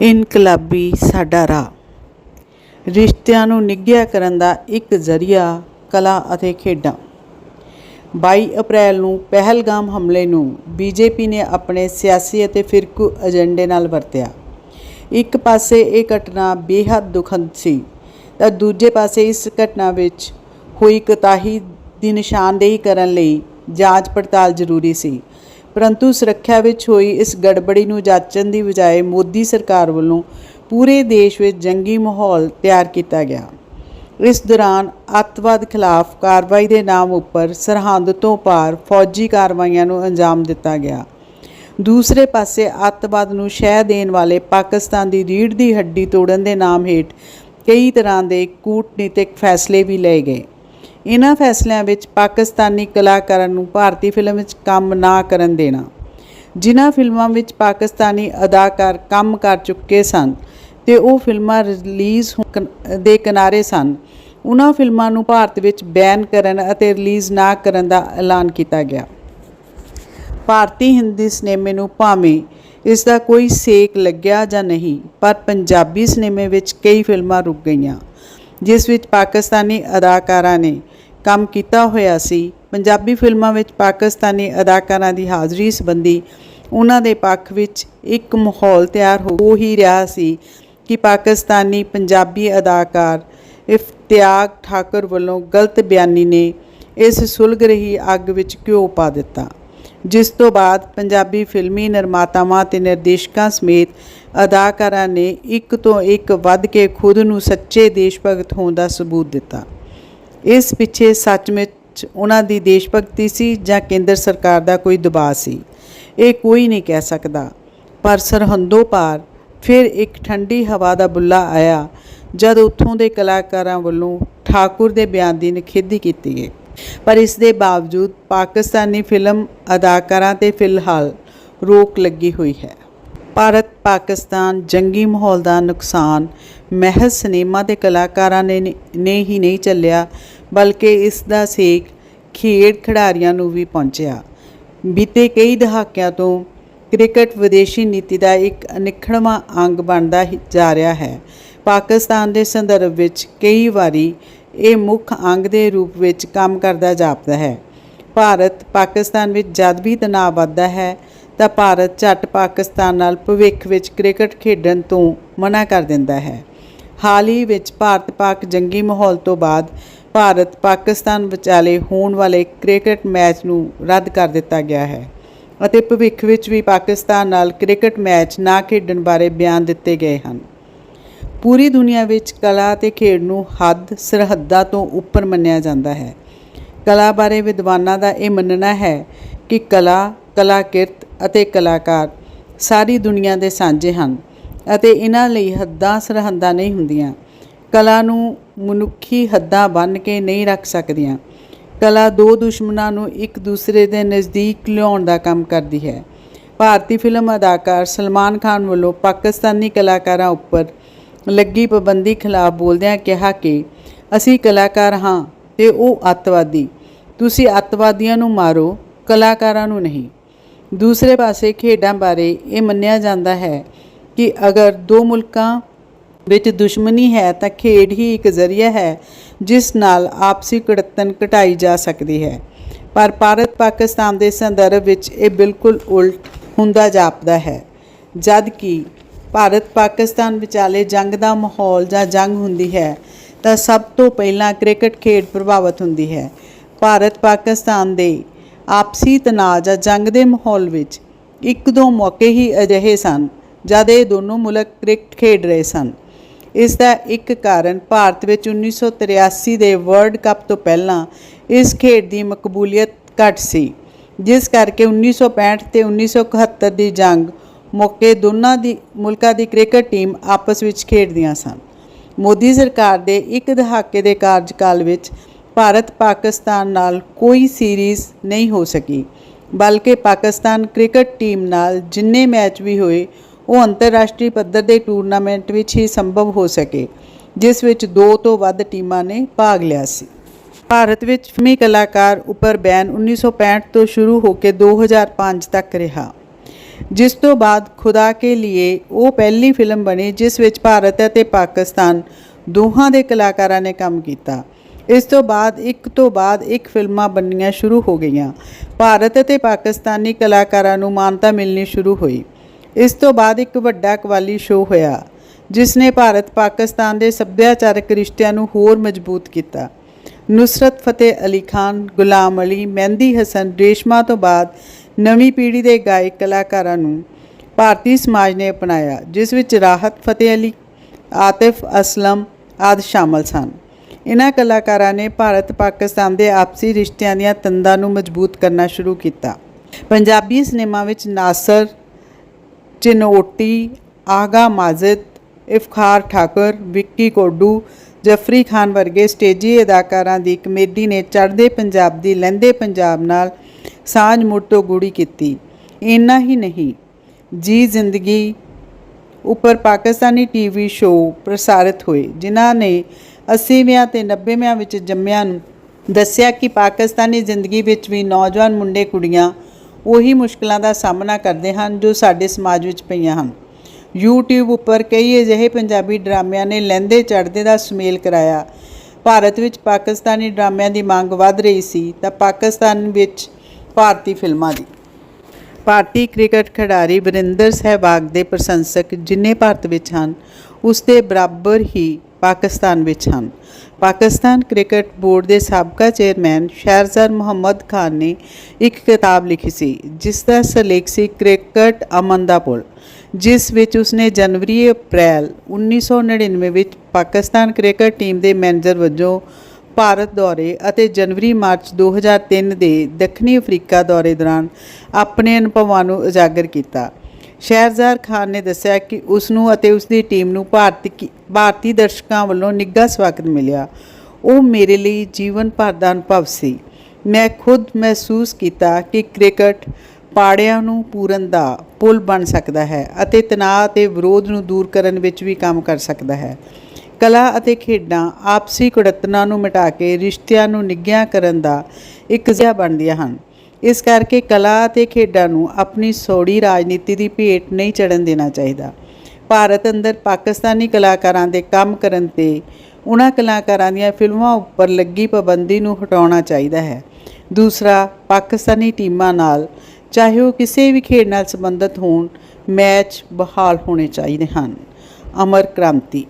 ਇਨਕਲਾਬੀ ਸਾਡਾ ਰਾਹ। ਰਿਸ਼ਤਿਆਂ ਨੂੰ ਨਿੱਘਿਆ ਕਰਨ ਦਾ ਇੱਕ ਜ਼ਰੀਆ ਕਲਾ ਅਤੇ ਖੇਡਾਂ। 22 ਅਪ੍ਰੈਲ ਨੂੰ ਪਹਿਲਗਾਮ ਹਮਲੇ ਨੂੰ ਬੀਜੇਪੀ ਨੇ ਆਪਣੇ ਸਿਆਸੀ ਅਤੇ ਫਿਰਕੂ ਏਜੰਡੇ ਨਾਲ ਵਰਤਿਆ। ਇੱਕ ਪਾਸੇ ਇਹ ਘਟਨਾ ਬੇਹੱਦ ਦੁਖਦ ਸੀ, ਤਾਂ ਦੂਜੇ ਪਾਸੇ ਇਸ ਘਟਨਾ ਵਿੱਚ ਹੋਈ ਕਤਾਹੀ ਦੀ ਨਿਸ਼ਾਨਦੇਹੀ ਕਰਨ ਲਈ ਜਾਂਚ ਪੜਤਾਲ ਜ਼ਰੂਰੀ ਸੀ। ਪਰੰਤੂ ਸੁਰੱਖਿਆ ਵਿੱਚ ਹੋਈ ਇਸ ਗੜਬੜੀ ਨੂੰ ਜਾਚਣ ਦੀ ਬਜਾਏ ਮੋਦੀ ਸਰਕਾਰ ਵੱਲੋਂ ਪੂਰੇ ਦੇਸ਼ ਵਿੱਚ ਜੰਗੀ ਮਾਹੌਲ ਤਿਆਰ ਕੀਤਾ ਗਿਆ। ਇਸ ਦੌਰਾਨ ਅੱਤਵਾਦ ਖਿਲਾਫ ਕਾਰਵਾਈ ਦੇ ਨਾਮ ਉੱਪਰ ਸਰਹੰਦ ਤੋਂ ਪਾਰ ਫੌਜੀ ਕਾਰਵਾਈਆਂ ਨੂੰ ਅੰਜਾਮ ਦਿੱਤਾ ਗਿਆ। ਦੂਸਰੇ ਪਾਸੇ ਅੱਤਵਾਦ ਨੂੰ ਸ਼ਹਿ ਦੇਣ ਵਾਲੇ ਪਾਕਿਸਤਾਨ ਦੀ ਰੀੜ ਦੀ ਹੱਡੀ ਤੋੜਨ ਦੇ ਨਾਮ ਹੇਠ ਕਈ ਤਰ੍ਹਾਂ ਦੇ ਕੂਟਨੀਤਿਕ ਫੈਸਲੇ ਵੀ ਲਏ ਗਏ। ਇਹਨਾਂ ਫੈਸਲਿਆਂ ਵਿੱਚ ਪਾਕਿਸਤਾਨੀ ਕਲਾਕਾਰਾਂ ਨੂੰ ਭਾਰਤੀ ਫਿਲਮ ਵਿੱਚ ਕੰਮ ਨਾ ਕਰਨ ਦੇਣਾ। ਜਿਨ੍ਹਾਂ ਫਿਲਮਾਂ ਵਿੱਚ ਪਾਕਿਸਤਾਨੀ ਅਦਾਕਾਰ ਕੰਮ ਕਰ ਚੁੱਕੇ ਸਨ ਤੇ ਉਹ ਫਿਲਮਾਂ ਰਿਲੀਜ਼ ਦੇ ਕਿਨਾਰੇ ਸਨ, ਉਹਨਾਂ ਫਿਲਮਾਂ ਨੂੰ ਭਾਰਤ ਵਿੱਚ ਬੈਨ ਕਰਨ ਅਤੇ ਰਿਲੀਜ਼ ਨਾ ਕਰਨ ਦਾ ਐਲਾਨ ਕੀਤਾ ਗਿਆ। ਭਾਰਤੀ ਹਿੰਦੀ ਸਿਨੇਮੇ ਨੂੰ ਭਾਵੇਂ ਇਸ ਦਾ ਕੋਈ ਸੇਕ ਲੱਗਿਆ ਜਾਂ ਨਹੀਂ, ਪਰ ਪੰਜਾਬੀ ਸਿਨੇਮੇ ਵਿੱਚ ਕਈ ਫਿਲਮਾਂ ਰੁਕ ਗਈਆਂ, ਜਿਸ ਵਿੱਚ ਪਾਕਿਸਤਾਨੀ ਅਦਾਕਾਰਾਂ ਨੇ ਕੰਮ ਕੀਤਾ ਹੋਇਆ ਸੀ। ਪੰਜਾਬੀ ਫਿਲਮਾਂ ਵਿੱਚ ਪਾਕਿਸਤਾਨੀ ਅਦਾਕਾਰਾਂ ਦੀ ਹਾਜ਼ਰੀ ਸੰਬੰਧੀ ਉਹਨਾਂ ਦੇ ਪੱਖ ਵਿੱਚ ਇੱਕ ਮਾਹੌਲ ਤਿਆਰ ਹੋ ਹੀ ਰਿਹਾ ਸੀ ਕਿ ਪਾਕਿਸਤਾਨੀ ਪੰਜਾਬੀ ਅਦਾਕਾਰ ਇਫਤਿਆਗ ਠਾਕੁਰ ਵੱਲੋਂ ਗਲਤ ਬਿਆਨੀ ਨੇ ਇਸ ਸੁਲਗ ਰਹੀ ਅੱਗ ਵਿੱਚ ਘਿਓ ਪਾ ਦਿੱਤਾ, ਜਿਸ ਤੋਂ ਬਾਅਦ ਪੰਜਾਬੀ ਫਿਲਮੀ ਨਿਰਮਾਤਾਵਾਂ ਤੇ ਨਿਰਦੇਸ਼ਕਾਂ ਸਮੇਤ ਅਦਾਕਾਰਾਂ ਨੇ ਇੱਕ ਤੋਂ ਇੱਕ ਵੱਧ ਕੇ ਖੁਦ ਨੂੰ ਸੱਚੇ ਦੇਸ਼ ਭਗਤ ਹੋਣ ਦਾ ਸਬੂਤ ਦਿੱਤਾ। ਇਸ ਪਿੱਛੇ ਸੱਚਮੁੱਚ ਉਹਨਾਂ ਦੀ ਦੇਸ਼ ਭਗਤੀ ਸੀ ਜਾਂ ਕੇਂਦਰ ਸਰਕਾਰ ਦਾ ਕੋਈ ਦਬਾਅ ਸੀ? ਇਹ ਕੋਈ ਨਹੀਂ ਕਹਿ ਸਕਦਾ। ਪਰ ਸਰਹੰਦੋਂ ਪਾਰ ਫਿਰ ਇੱਕ ਠੰਡੀ ਹਵਾ ਦਾ ਬੁੱਲਾ ਆਇਆ, ਜਦ ਉੱਥੋਂ ਦੇ ਕਲਾਕਾਰਾਂ ਵੱਲੋਂ ਠਾਕੁਰ ਦੇ ਬਿਆਨ ਦੀ ਨਿਖੇਧੀ ਕੀਤੀ ਗਈ। ਪਰ ਇਸ ਦੇ ਬਾਵਜੂਦ ਪਾਕਿਸਤਾਨੀ ਫਿਲਮ ਅਦਾਕਾਰਾਂ ਤੇ ਫਿਲਹਾਲ ਰੋਕ ਲੱਗੀ ਹੋਈ ਹੈ। ਭਾਰਤ ਪਾਕਿਸਤਾਨ ਜੰਗੀ ਮਾਹੌਲ ਦਾ ਨੁਕਸਾਨ, ਮਹਿਜ਼ ਸਿਨੇਮਾ ਦੇ ਕਲਾਕਾਰਾਂ ਨੇ ਨੇ ਹੀ ਨਹੀਂ ਚੱਲਿਆ ਬਲਕਿ ਇਸ ਦਾ ਸੇਕ ਖੇਡ ਖਿਡਾਰੀਆਂ ਨੂੰ ਵੀ ਪਹੁੰਚਿਆ। ਬੀਤੇ ਕਈ ਦਹਾਕਿਆਂ ਤੋਂ ਕ੍ਰਿਕਟ ਵਿਦੇਸ਼ੀ ਨੀਤੀ ਦਾ ਇੱਕ ਅਨਿੱਖੜਵਾਂ ਅੰਗ ਬਣਦਾ ਜਾ ਰਿਹਾ ਹੈ। ਪਾਕਿਸਤਾਨ ਦੇ ਸੰਦਰਭ ਵਿੱਚ ਕਈ ਵਾਰੀ ਇਹ ਮੁੱਖ ਅੰਗ ਦੇ ਰੂਪ ਵਿੱਚ ਕੰਮ ਕਰਦਾ ਜਾਪਦਾ ਹੈ। ਭਾਰਤ ਪਾਕਿਸਤਾਨ ਵਿੱਚ ਜਦ ਵੀ ਤਣਾਅ ਵੱਧਦਾ ਹੈ, ਤਾਂ ਭਾਰਤ ਝੱਟ ਪਾਕਿਸਤਾਨ ਨਾਲ ਭਵਿੱਖ ਵਿੱਚ ਕ੍ਰਿਕਟ ਖੇਡਣ ਤੋਂ ਮਨਾ ਕਰ ਦਿੰਦਾ ਹੈ। ਹਾਲ ਹੀ ਵਿੱਚ ਭਾਰਤ ਪਾਕ ਜੰਗੀ ਮਾਹੌਲ ਤੋਂ ਬਾਅਦ ਭਾਰਤ ਪਾਕਿਸਤਾਨ ਵਿਚਾਲੇ ਹੋਣ ਵਾਲੇ ਕ੍ਰਿਕਟ ਮੈਚ ਨੂੰ ਰੱਦ ਕਰ ਦਿੱਤਾ ਗਿਆ ਹੈ ਅਤੇ ਭਵਿੱਖ ਵਿੱਚ ਵੀ ਪਾਕਿਸਤਾਨ ਨਾਲ ਕ੍ਰਿਕਟ ਮੈਚ ਨਾ ਖੇਡਣ ਬਾਰੇ ਬਿਆਨ ਦਿੱਤੇ ਗਏ ਹਨ। ਪੂਰੀ ਦੁਨੀਆ ਵਿੱਚ ਕਲਾ ਅਤੇ ਖੇਡ ਨੂੰ ਹੱਦ ਸਰਹੱਦਾਂ ਤੋਂ ਉੱਪਰ ਮੰਨਿਆ ਜਾਂਦਾ ਹੈ। ਕਲਾ ਬਾਰੇ ਵਿਦਵਾਨਾਂ ਦਾ ਇਹ ਮੰਨਣਾ ਹੈ ਕਿ ਕਲਾ, ਕਲਾਕਿਰਤ ਅਤੇ ਕਲਾਕਾਰ ਸਾਰੀ ਦੁਨੀਆ ਦੇ ਸਾਂਝੇ ਹਨ ਅਤੇ ਇਹਨਾਂ ਲਈ ਹੱਦਾਂ ਸਰਹੱਦਾਂ ਨਹੀਂ ਹੁੰਦੀਆਂ। ਕਲਾ ਨੂੰ ਮਨੁੱਖੀ ਹੱਦਾਂ ਬੰਨ੍ਹ ਕੇ ਨਹੀਂ ਰੱਖ ਸਕਦੀਆਂ। ਕਲਾ ਦੋ ਦੁਸ਼ਮਣਾਂ ਨੂੰ ਇੱਕ ਦੂਸਰੇ ਦੇ ਨਜ਼ਦੀਕ ਲਿਆਉਣ ਦਾ ਕੰਮ ਕਰਦੀ ਹੈ। ਭਾਰਤੀ ਫਿਲਮ ਅਦਾਕਾਰ ਸਲਮਾਨ ਖਾਨ ਵੱਲੋਂ ਪਾਕਿਸਤਾਨੀ ਕਲਾਕਾਰਾਂ ਉੱਪਰ ਲੱਗੀ ਪਾਬੰਦੀ ਖਿਲਾਫ ਬੋਲਦਿਆਂ ਕਿਹਾ ਕਿ, ਅਸੀਂ ਕਲਾਕਾਰ ਹਾਂ ਤੇ ਉਹ ਅੱਤਵਾਦੀ। ਤੁਸੀਂ ਅੱਤਵਾਦੀਆਂ ਨੂੰ ਮਾਰੋ, ਕਲਾਕਾਰਾਂ ਨੂੰ ਨਹੀਂ। ਦੂਸਰੇ ਪਾਸੇ ਖੇਡਾਂ ਬਾਰੇ ਇਹ ਮੰਨਿਆ ਜਾਂਦਾ ਹੈ ਕਿ ਅਗਰ ਦੋ ਮੁਲਕਾਂ ਵਿੱਚ ਦੁਸ਼ਮਣੀ ਹੈ ਤਾਂ ਖੇਡ ਹੀ ਇੱਕ ਜ਼ਰੀਆ ਹੈ, ਜਿਸ ਨਾਲ ਆਪਸੀ ਕੜਤਨ ਘਟਾਈ ਜਾ ਸਕਦੀ ਹੈ। ਪਰ ਭਾਰਤ ਪਾਕਿਸਤਾਨ ਦੇ ਸੰਦਰਭ ਵਿੱਚ ਇਹ ਬਿਲਕੁਲ ਉਲਟ ਹੁੰਦਾ ਜਾਪਦਾ ਹੈ, ਜਦ ਕਿ ਭਾਰਤ ਪਾਕਿਸਤਾਨ ਵਿਚਾਲੇ ਜੰਗ ਦਾ ਮਾਹੌਲ ਜਾਂ ਜੰਗ ਹੁੰਦੀ ਹੈ, ਤਾਂ ਸਭ ਤੋਂ ਪਹਿਲਾਂ ਕ੍ਰਿਕਟ ਖੇਡ ਪ੍ਰਭਾਵਿਤ ਹੁੰਦੀ ਹੈ। ਭਾਰਤ ਪਾਕਿਸਤਾਨ ਦੇ ਆਪਸੀ ਤਣਾਅ ਜਾਂ ਜੰਗ ਦੇ ਮਾਹੌਲ ਵਿੱਚ ਇੱਕ ਦੋ ਮੌਕੇ ਹੀ ਅਜਿਹੇ ਸਨ, ਜਦ ਇਹ ਦੋਨੋਂ ਮੁਲਕ ਕ੍ਰਿਕਟ ਖੇਡ ਰਹੇ ਸਨ। ਇਸ ਦਾ ਇੱਕ ਕਾਰਨ ਭਾਰਤ ਵਿੱਚ 1983 ਦੇ ਵਰਲਡ ਕੱਪ ਤੋਂ ਪਹਿਲਾਂ ਇਸ ਖੇਡ ਦੀ ਮਕਬੂਲੀਅਤ ਘੱਟ ਸੀ, ਜਿਸ ਕਰਕੇ 1965 ਤੇ 1971 ਦੀ ਜੰਗ ਮੌਕੇ ਦੋਨਾਂ ਦੀ, ਮੁਲਕਾਂ ਦੀ ਕ੍ਰਿਕਟ ਟੀਮ ਆਪਸ ਵਿੱਚ ਖੇਡਦੀਆਂ ਸਨ। ਮੋਦੀ ਸਰਕਾਰ ਦੇ ਇੱਕ ਦਹਾਕੇ ਦੇ ਕਾਰਜਕਾਲ ਵਿੱਚ ਭਾਰਤ ਪਾਕਿਸਤਾਨ ਨਾਲ ਕੋਈ ਸੀਰੀਜ਼ ਨਹੀਂ ਹੋ ਸਕੀ, ਬਲਕਿ ਪਾਕਿਸਤਾਨ ਕ੍ਰਿਕਟ ਟੀਮ ਨਾਲ ਜਿੰਨੇ ਮੈਚ ਵੀ ਹੋਏ ਉਹ ਅੰਤਰਰਾਸ਼ਟਰੀ ਪੱਧਰ ਦੇ ਟੂਰਨਾਮੈਂਟ ਵਿੱਚ ਹੀ ਸੰਭਵ ਹੋ ਸਕੇ, ਜਿਸ ਵਿੱਚ ਦੋ ਤੋਂ ਵੱਧ ਟੀਮਾਂ ਨੇ ਭਾਗ ਲਿਆ ਸੀ। ਭਾਰਤ ਵਿੱਚ ਫਿਲਮੀ ਕਲਾਕਾਰ ਉੱਪਰ ਬੈਨ 1965 ਤੋਂ ਸ਼ੁਰੂ ਹੋ ਕੇ 2005 ਤੱਕ ਰਿਹਾ। ਜਿਸ ਤੋਂ ਬਾਅਦ ਖੁਦਾ ਕੇ ਲਈ ਉਹ ਪਹਿਲੀ ਫਿਲਮ ਬਣੀ ਜਿਸ ਵਿੱਚ ਭਾਰਤ ਅਤੇ ਪਾਕਿਸਤਾਨ ਦੋਹਾਂ ਦੇ ਕਲਾਕਾਰਾਂ ਨੇ ਕੰਮ ਕੀਤਾ। ਇਸ ਤੋਂ ਬਾਅਦ ਇੱਕ ਤੋਂ ਬਾਅਦ ਇੱਕ ਫਿਲਮਾਂ ਬਣਨੀਆਂ ਸ਼ੁਰੂ ਹੋ ਗਈਆਂ। ਭਾਰਤ ਅਤੇ ਪਾਕਿਸਤਾਨੀ ਕਲਾਕਾਰਾਂ ਨੂੰ ਮਾਨਤਾ ਮਿਲਣੀ ਸ਼ੁਰੂ ਹੋਈ। ਇਸ ਤੋਂ ਬਾਅਦ ਇੱਕ ਵੱਡਾ ਕਵਾਲੀ ਸ਼ੋਅ ਹੋਇਆ ਜਿਸ ਨੇ ਭਾਰਤ ਪਾਕਿਸਤਾਨ ਦੇ ਸੱਭਿਆਚਾਰਕ ਰਿਸ਼ਤਿਆਂ ਨੂੰ ਹੋਰ ਮਜ਼ਬੂਤ ਕੀਤਾ। ਨੁਸਰਤ ਫਤਿਹ ਅਲੀ ਖਾਨ, ਗੁਲਾਮ ਅਲੀ, ਮਹਿੰਦੀ ਹਸਨ, ਰੇਸ਼ਮਾ ਤੋਂ ਬਾਅਦ ਨਵੀਂ ਪੀੜ੍ਹੀ ਦੇ ਗਾਇਕ ਕਲਾਕਾਰਾਂ ਨੂੰ ਭਾਰਤੀ ਸਮਾਜ ਨੇ ਅਪਣਾਇਆ, ਜਿਸ ਵਿੱਚ ਰਾਹਤ ਫਤਿਹ ਅਲੀ, ਆਤਿਫ ਅਸਲਮ ਆਦਿ ਸ਼ਾਮਲ ਸਨ। ਇਹਨਾਂ ਕਲਾਕਾਰਾਂ ਨੇ ਭਾਰਤ ਪਾਕਿਸਤਾਨ ਦੇ ਆਪਸੀ ਰਿਸ਼ਤਿਆਂ ਦੀਆਂ ਤੰਦਾਂ ਨੂੰ ਮਜ਼ਬੂਤ ਕਰਨਾ ਸ਼ੁਰੂ ਕੀਤਾ। ਪੰਜਾਬੀ ਸਿਨੇਮਾ ਵਿੱਚ ਨਾਸਰ ਚਿਨੋਟੀ ਆਗਾ ਮਾਜ਼ਿਦ ਇਫਖਾਰ ਠਾਕੁਰ ਵਿੱਕੀ ਕੋਡੂ ਜਫਰੀ ਖਾਨ ਵਰਗੇ ਸਟੇਜੀ ਅਦਾਕਾਰਾਂ ਦੀ ਕਮੇਡੀ ਨੇ ਚੜ੍ਹਦੇ ਪੰਜਾਬ ਦੀ ਲਹਿੰਦੇ ਪੰਜਾਬ ਨਾਲ ਸਾਂਝ ਮੁੜ ਤੋਂ ਗੂੜੀ ਕੀਤੀ ਇੰਨਾ ਹੀ ਨਹੀਂ ਜੀ ਜ਼ਿੰਦਗੀ ਉੱਪਰ ਪਾਕਿਸਤਾਨੀ ਟੀਵੀ ਸ਼ੋਅ ਪ੍ਰਸਾਰਿਤ ਹੋਏ ਜਿਨ੍ਹਾਂ ਨੇ 80ਵਿਆਂ ਤੇ 90ਵਿਆਂ ਵਿੱਚ ਜੰਮਿਆਂ ਨੂੰ ਦੱਸਿਆ ਕਿ ਪਾਕਿਸਤਾਨੀ ਜ਼ਿੰਦਗੀ ਵਿੱਚ ਵੀ ਨੌਜਵਾਨ ਮੁੰਡੇ ਕੁੜੀਆਂ ਉਹੀ ਮੁਸ਼ਕਲਾਂ ਦਾ ਸਾਹਮਣਾ ਕਰਦੇ ਹਨ ਜੋ ਸਾਡੇ ਸਮਾਜ ਵਿੱਚ ਪਈਆਂ ਹਨ। YouTube ਉੱਪਰ ਕਈ ਅਜਿਹੇ ਪੰਜਾਬੀ ਡਰਾਮਿਆਂ ਨੇ ਲਹਿੰਦੇ ਚੜ੍ਹਦੇ ਦਾ ਸੁਮੇਲ ਕਰਾਇਆ। ਭਾਰਤ ਵਿੱਚ ਪਾਕਿਸਤਾਨੀ ਡਰਾਮਿਆਂ ਦੀ ਮੰਗ ਵੱਧ ਰਹੀ ਸੀ ਤਾਂ ਪਾਕਿਸਤਾਨ ਵਿੱਚ ਭਾਰਤੀ ਫਿਲਮਾਂ ਦੀ। ਭਾਰਤੀ ਕ੍ਰਿਕਟ ਖਿਡਾਰੀ ਵਰਿੰਦਰ ਸਹਿਵਾਗ ਦੇ ਪ੍ਰਸ਼ੰਸਕ ਜਿੰਨੇ ਭਾਰਤ ਵਿੱਚ ਹਨ ਉਸ ਦੇ ਬਰਾਬਰ ਹੀ ਪਾਕਿਸਤਾਨ ਵਿੱਚ ਹਨ। ਪਾਕਿਸਤਾਨ ਕ੍ਰਿਕਟ ਬੋਰਡ ਦੇ ਸਾਬਕਾ ਚੇਅਰਮੈਨ ਸ਼ਹਿਰਜ਼ਾਦ ਮੁਹੰਮਦ ਖਾਨ ਨੇ ਇੱਕ ਕਿਤਾਬ ਲਿਖੀ ਸੀ ਜਿਸ ਦਾ ਸਿਰਲੇਖ ਸੀ ਕ੍ਰਿਕਟ ਅਮਨ ਦਾ ਪੁਲ, ਜਿਸ ਵਿੱਚ ਉਸਨੇ ਜਨਵਰੀ ਅਪ੍ਰੈਲ 1999 ਵਿੱਚ ਪਾਕਿਸਤਾਨ ਕ੍ਰਿਕਟ ਟੀਮ ਦੇ ਮੈਨੇਜਰ ਵਜੋਂ ਭਾਰਤ ਦੌਰੇ ਅਤੇ ਜਨਵਰੀ ਮਾਰਚ 2003 ਦੇ ਦੱਖਣੀ ਅਫਰੀਕਾ ਦੌਰੇ ਦੌਰਾਨ ਆਪਣੇ ਅਨੁਭਵਾਂ ਨੂੰ ਉਜਾਗਰ ਕੀਤਾ। ਸ਼ਹਿਰਜ਼ਾਰ ਖਾਨ ਨੇ ਦੱਸਿਆ ਕਿ ਉਸ ਨੂੰ ਅਤੇ ਉਸ ਦੀ ਟੀਮ ਨੂੰ ਭਾਰਤੀ ਕੀ- ਭਾਰਤੀ ਦਰਸ਼ਕਾਂ ਵੱਲੋਂ ਨਿੱਘਾ ਸਵਾਗਤ ਮਿਲਿਆ। ਉਹ ਮੇਰੇ ਲਈ ਜੀਵਨ ਭਰ ਦਾ ਅਨੁਭਵ ਸੀ। ਮੈਂ ਖੁਦ ਮਹਿਸੂਸ ਕੀਤਾ ਕਿ ਕ੍ਰਿਕਟ ਪਾੜਿਆਂ ਨੂੰ ਪੂਰਨ ਦਾ ਪੁਲ ਬਣ ਸਕਦਾ ਹੈ ਅਤੇ ਤਣਾਅ ਅਤੇ ਵਿਰੋਧ ਨੂੰ ਦੂਰ ਕਰਨ ਵਿੱਚ ਵੀ ਕੰਮ ਕਰ ਸਕਦਾ ਹੈ। ਕਲਾ ਅਤੇ ਖੇਡਾਂ ਆਪਸੀ ਕੁੜੱਤਨਾਂ ਨੂੰ ਮਿਟਾ ਕੇ ਰਿਸ਼ਤਿਆਂ ਨੂੰ ਨਿੱਘਿਆਂ ਕਰਨ ਦਾ ਇੱਕ ਜ਼ਰੀਆ ਬਣਦੀਆਂ ਹਨ। ਇਸ ਕਰਕੇ ਕਲਾ ਅਤੇ ਖੇਡਾਂ ਨੂੰ ਆਪਣੀ ਸੌੜੀ ਰਾਜਨੀਤੀ ਦੀ ਭੇਟ ਨਹੀਂ ਚੜਨ ਦੇਣਾ ਚਾਹੀਦਾ। ਭਾਰਤ ਅੰਦਰ ਪਾਕਿਸਤਾਨੀ ਕਲਾਕਾਰਾਂ ਦੇ ਕੰਮ ਕਰਨ ਤੇ ਉਹਨਾਂ ਕਲਾਕਾਰਾਂ ਦੀਆਂ ਫਿਲਮਾਂ ਉੱਪਰ ਲੱਗੀ ਪਾਬੰਦੀ ਨੂੰ ਹਟਾਉਣਾ ਚਾਹੀਦਾ ਹੈ। ਦੂਸਰਾ, ਪਾਕਿਸਤਾਨੀ ਟੀਮਾਂ ਨਾਲ ਚਾਹੇ ਉਹ ਕਿਸੇ ਵੀ ਖੇਡ ਨਾਲ ਸੰਬੰਧਿਤ ਹੋਣ, ਮੈਚ ਬਹਾਲ ਹੋਣੇ ਚਾਹੀਦੇ ਹਨ। ਅਮਰ ਕ੍ਰਾਂਤੀ